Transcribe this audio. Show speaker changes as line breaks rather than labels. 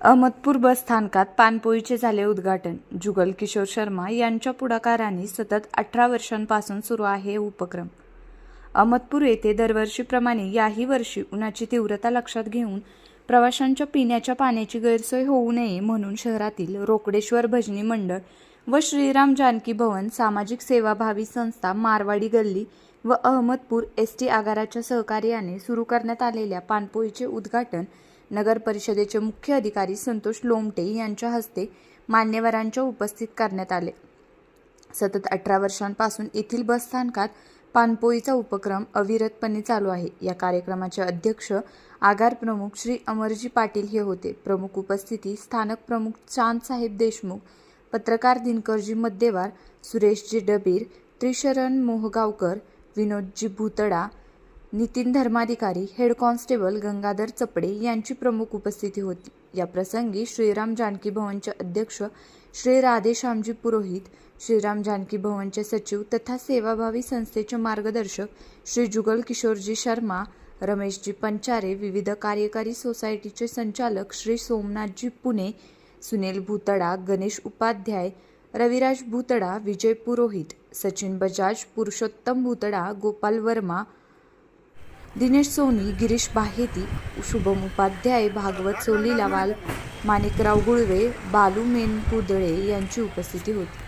अहमदपूर बस स्थानकात पानपोईचे झाले उद्घाटन. जुगल किशोर शर्मा यांच्या पुढाकाराने सतत अठरा वर्षांपासून सुरू आहे उपक्रम. अहमदपूर येथे दरवर्षीप्रमाणे याही वर्षी उन्हाची तीव्रता लक्षात घेऊन प्रवाशांच्या पिण्याच्या पाण्याची गैरसोय होऊ नये म्हणून शहरातील रोकडेश्वर भजनी मंडळ व श्रीराम जानकी भवन सामाजिक सेवाभावी संस्था मारवाडी गल्ली व अहमदपूर एस टी आगाराच्या सहकार्याने सुरू करण्यात आलेल्या पानपोईचे उद्घाटन नगर परिषदेचे मुख्य अधिकारी संतोष लोमटे यांच्या हस्ते मान्यवरांच्या उपस्थित करण्यात आले. सतत अठरा वर्षांपासून येथील बसस्थानकात पानपोईचा उपक्रम अविरतपणे चालू आहे. या कार्यक्रमाचे अध्यक्ष आगार प्रमुख श्री अमरजी पाटील हे होते. प्रमुख उपस्थिती स्थानक प्रमुख चांदसाहेब देशमुख पत्रकार दिनकरजी मद्देवार सुरेशजी डबीर त्रिशरण मोहगावकर विनोदजी भुतडा नितीन धर्माधिकारी हेड कॉन्स्टेबल गंगाधर चपडे यांची प्रमुख उपस्थिती होती. या प्रसंगी श्रीराम जानकी भवनचे अध्यक्ष श्री राधेश्यामजी पुरोहित श्रीराम जानकी भवनचे सचिव तथा सेवाभावी संस्थेचे मार्गदर्शक श्री जुगल किशोरजी शर्मा रमेशजी पंचारे विविध कार्यकारी सोसायटीचे संचालक श्री सोमनाथजी पुणे सुनील भूतडा गणेश उपाध्याय रविराज भूतडा विजय पुरोहित सचिन बजाज पुरुषोत्तम भुतडा गोपाल वर्मा दिनेश सोनी गिरीश बाहेती शुभम उपाध्याय भागवत सोलीलावाल माणिकराव गुळवे बालू मेनकुदळे यांची उपस्थिती होती.